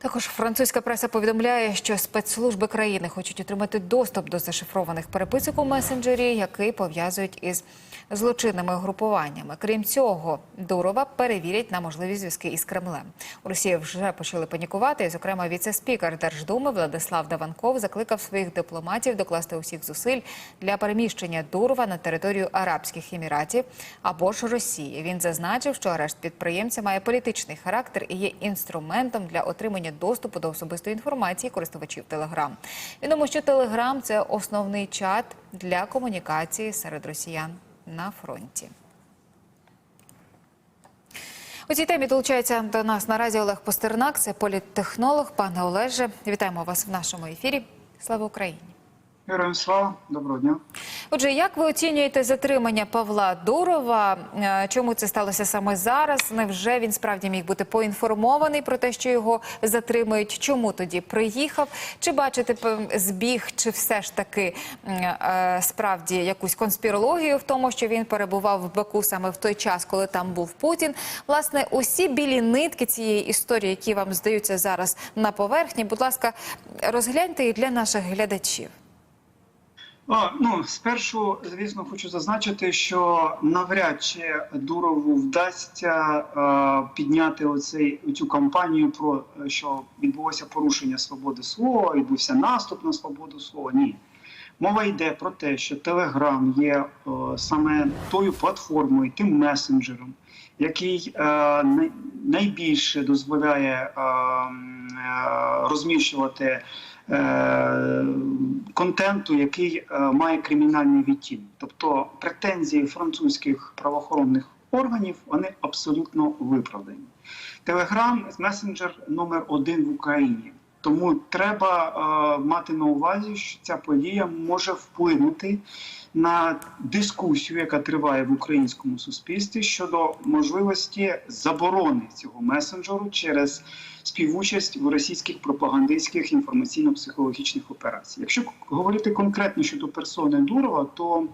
Також французька преса повідомляє, що спецслужби країни хочуть отримати доступ до зашифрованих переписок у месенджері, який пов'язують із злочинними групуваннями. Крім цього, Дурова перевірять на можливі зв'язки із Кремлем. У Росії вже почали панікувати. І, зокрема, віце-спікер Держдуми Владислав Даванков закликав своїх дипломатів докласти усіх зусиль для переміщення Дурова на територію Арабських Еміратів або ж Росії. Він зазначив, що арешт підприємця має політичний характер і є інструментом для отримання доступу до особистої інформації користувачів Телеграм. Відомо, що Телеграм це основний чат для комунікації серед росіян на фронті. У цій темі долучається до нас наразі Олег Постернак, це політтехнолог. Пане Олеже, вітаємо вас в нашому ефірі. Слава Україні! Героям слава, доброго дня. Отже, як ви оцінюєте затримання Павла Дурова? Е, Чому це сталося саме зараз? Невже він справді міг бути поінформований про те, що його затримують? Чому тоді приїхав? Чи бачите збіг, чи все ж таки е, справді якусь конспірологію в тому, що він перебував в Баку саме в той час, коли там був Путін? Власне, усі білі нитки цієї історії, які вам здаються зараз на поверхні, будь ласка, розгляньте їх для наших глядачів. А, ну, спершу, звісно, хочу зазначити, що навряд чи Дурову вдасться е, підняти оцей цю кампанію про е, що відбулося порушення свободи слова, відбувся наступ на свободу слова. Ні. Мова йде про те, що Телеграм є е, саме тою платформою, тим месенджером, який е, найбільше дозволяє е, е, розміщувати контенту, який е, має кримінальний відтінок. Тобто претензії французьких правоохоронних органів вони абсолютно виправдані. Телеграм месенджер номер один в Україні. Тому треба е, мати на увазі, що ця подія може вплинути на дискусію, яка триває в українському суспільстві щодо можливості заборони цього месенджеру через співучасть в російських пропагандистських інформаційно-психологічних операціях. Якщо говорити конкретно щодо персони Дурова, то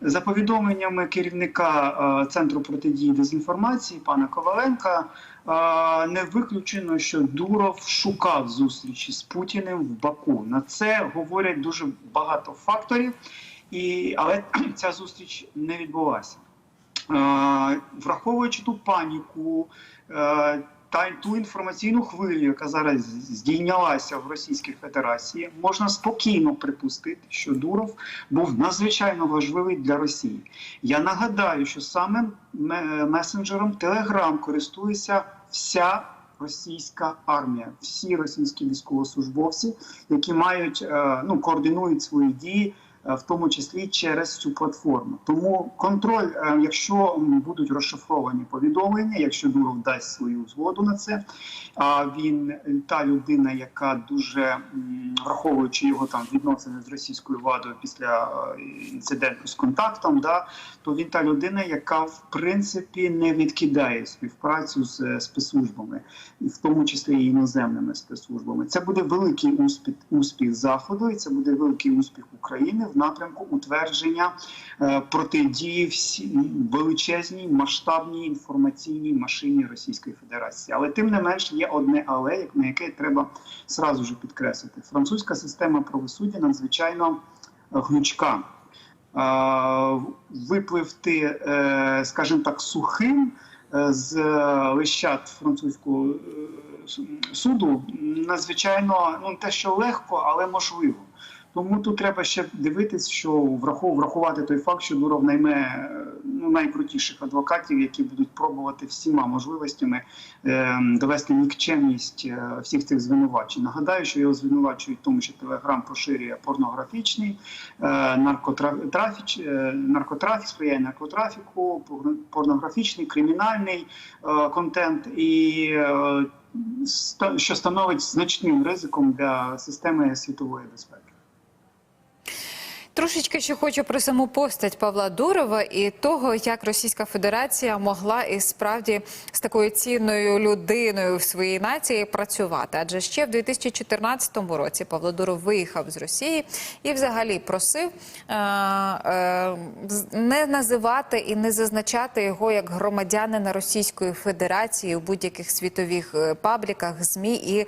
за повідомленнями керівника е, центру протидії дезінформації пана Коваленка, е, не виключено, що Дуров шукав зустрічі з Путіним в Баку. На це говорять дуже багато факторів, і, але ця зустріч не відбулася. Е, Враховуючи ту паніку, е, та ту інформаційну хвилю, яка зараз здійнялася в Російській Федерації, можна спокійно припустити, що Дуров був надзвичайно важливий для Росії. Я нагадаю, що саме месенджером Телеграм користується вся. Російська армія, всі російські військовослужбовці, які мають е, ну координують свої дії, в тому числі через цю платформу. Тому контроль, е, якщо будуть розшифровані повідомлення, якщо Дуров дасть свою згоду на це, а він е, та людина, яка дуже враховуючи його там відносини з російською владою після е, інциденту з контактом, да то він та людина, яка в принципі не відкидає співпрацю з е, спецслужбами, і в тому числі і іноземними спецслужбами. Це буде великий успіх успіх заходу, і це буде великий успіх України напрямку утвердження е, протидії всі величезній масштабній інформаційній машині Російської Федерації. Але тим не менш є одне але, як на яке треба сразу ж підкреслити. Французька система правосуддя надзвичайно е, гнучка. Е, Випливти, скажімо так, сухим з лищат французького суду надзвичайно ну те, що легко, але можливо. Тому тут треба ще дивитись, що врахувати той факт, що Дуров найме е, ну, найкрутіших адвокатів, які будуть пробувати всіма можливостями е, довести нікчемність е, всіх цих звинувачень. Нагадаю, що його звинувачують в тому, що Телеграм поширює порнографічний е, наркотрафіч, е, наркотрафік, сприяє наркотрафіку, порно- порнографічний, кримінальний е, контент і. е, що становить значним ризиком для системи світової безпеки. Трошечки ще хочу про саму постать Павла Дурова і того, як Російська Федерація могла і справді з такою цінною людиною в своїй нації працювати. Адже ще в 2014 році Павло Дуров виїхав з Росії і взагалі просив е, е, не називати і не зазначати його як громадянина Російської Федерації у будь-яких світових е, пабліках, змі і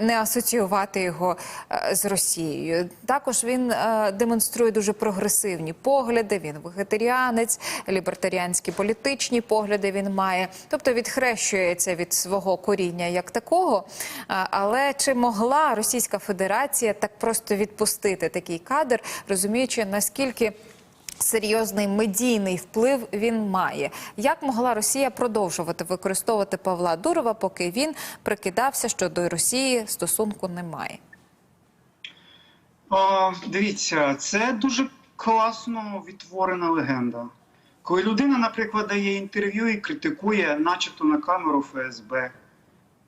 не асоціювати його е, з Росією. Також він е, демонструє дуже прогресивні погляди. Він вегетаріанець, лібертаріанські політичні погляди він має, тобто відхрещується від свого коріння як такого. Але чи могла Російська Федерація так просто відпустити такий кадр, розуміючи наскільки серйозний медійний вплив він має. Як могла Росія продовжувати використовувати Павла Дурова, поки він прикидався, що до Росії стосунку немає? О, дивіться, це дуже класно відтворена легенда. Коли людина, наприклад, дає інтерв'ю і критикує, начебто на камеру ФСБ,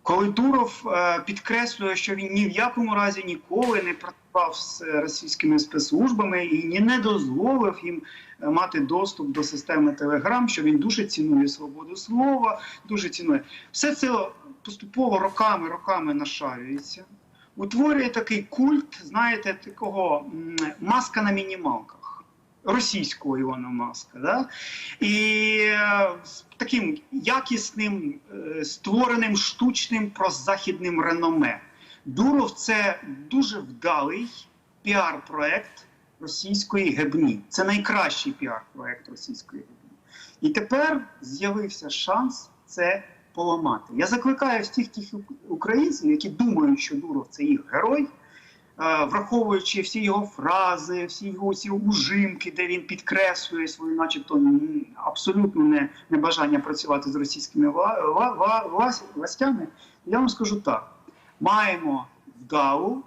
коли Дуров е, підкреслює, що він ні в якому разі ніколи не працював з е, російськими спецслужбами і ні не дозволив їм е, мати доступ до системи Телеграм, що він дуже цінує свободу слова, дуже цінує. Все це поступово роками, роками нашарюється. Утворює такий культ, знаєте, такого маска на мінімалках. Російського Ілона Маска, да? і е, з таким якісним, е, створеним штучним прозахідним реноме. Дуров це дуже вдалий піар-проект російської гебні. Це найкращий піар-проект російської гебні. І тепер з'явився шанс це поламати. Я закликаю всіх тих українців, які думають, що Дуров це їх герой. е, Враховуючи всі його фрази, всі його ці ужимки, де він підкреслює свою, начебто, абсолютно не, бажання працювати з російськими властями, я вам скажу так: маємо вдалу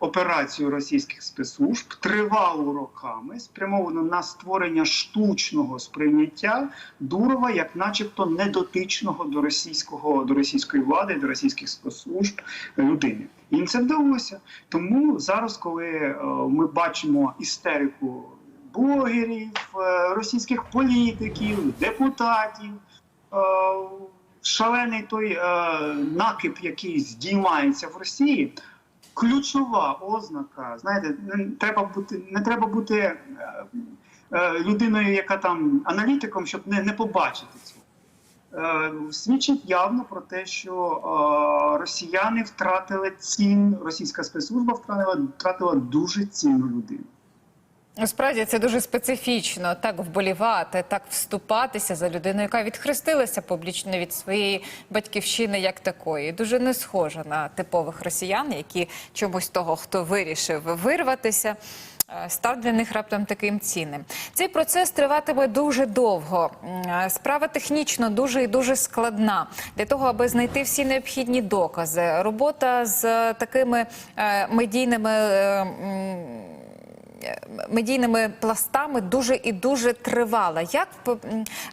операцію російських спецслужб, тривалу роками, спрямовану на створення штучного сприйняття Дурова як, начебто, недотичного до російського до російської влади, до російських спецслужб людини. Їм це вдалося. Тому зараз, коли е, ми бачимо істерику блогерів, е, російських політиків, депутатів. е, Шалений той е, накип, який здіймається в Росії, ключова ознака. Знаєте, не треба бути, не треба бути е, е, людиною, яка там аналітиком, щоб не, не побачити цього. Е, свідчить явно про те, що росіяни втратили цін, російська спецслужба втратила, втратила дуже цінну людину. Насправді це дуже специфічно так вболівати, так вступатися за людину, яка відхрестилася публічно від своєї батьківщини як такої. Дуже не схожа на типових росіян, які чомусь того, хто вирішив вирватися. е, Став для них раптом таким цінним. Цей процес триватиме дуже довго. Е, Справа технічно дуже і дуже складна для того, аби знайти всі необхідні докази. Робота з такими е, медійними. Медійними пластами дуже і дуже тривала. Як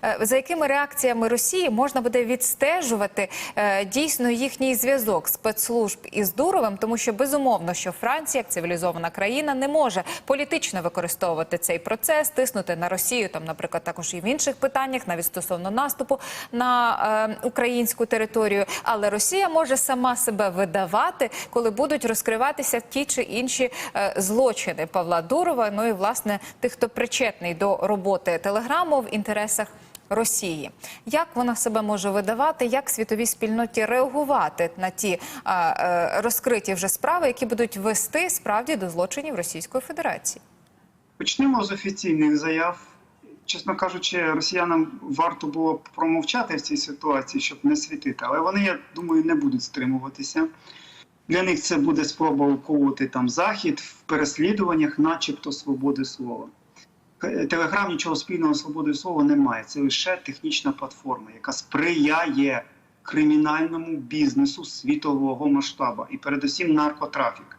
е, за якими реакціями Росії можна буде відстежувати е, дійсно їхній зв'язок спецслужб із Дуровим, тому що безумовно, що Франція, як цивілізована країна, не може політично використовувати цей процес, тиснути на Росію, там, наприклад, також і в інших питаннях, навіть стосовно наступу на е, українську територію. Але Росія може сама себе видавати, коли будуть розкриватися ті чи інші злочини Павла Дурова. Ну і власне тих, хто причетний до роботи телеграму в інтересах. Росії, як вона себе може видавати, як світовій спільноті реагувати на ті а, е, розкриті вже справи, які будуть вести справді до злочинів Російської Федерації? Почнемо з офіційних заяв. Чесно кажучи, росіянам варто було промовчати в цій ситуації, щоб не світити. Але вони, я думаю, не будуть стримуватися. Для них це буде спроба уколоти там захід в переслідуваннях, начебто свободи слова. Телеграм нічого спільного з свободою слова не має. Це лише технічна платформа, яка сприяє кримінальному бізнесу світового масштабу і передусім наркотрафік.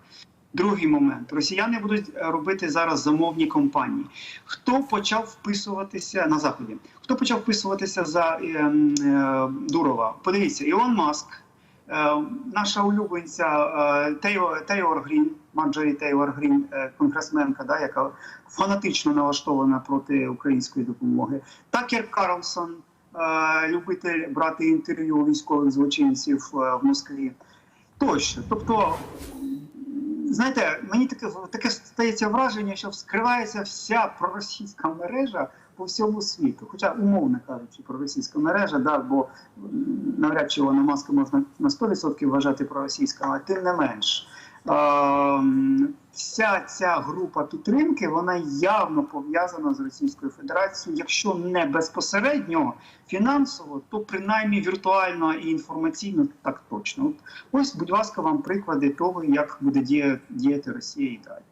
Другий момент: росіяни будуть робити зараз замовні компанії. Хто почав вписуватися на заході? Хто почав вписуватися за е, е, Дурова? Подивіться, Ілон Маск, е, наша улюбленця е, Тейлор, Грін, Марджорі Тейлор Грін, е, конгресменка, да, яка фанатично налаштована проти української допомоги. Такер Карлсон, е, любитель брати інтерв'ю військових злочинців е, в Москві. Тощо. Тобто, знаєте, мені таке, таке стається враження, що вскривається вся проросійська мережа по всьому світу. Хоча, умовно кажучи, проросійська мережа, да, бо навряд чи вона маска можна на 100% вважати проросійською, але тим не менш. Вся ця група підтримки вона явно пов'язана з Російською Федерацією, якщо не безпосередньо фінансово, то принаймні віртуально і інформаційно так точно. Ось, будь ласка, вам приклади того, як буде діяти Росія і далі.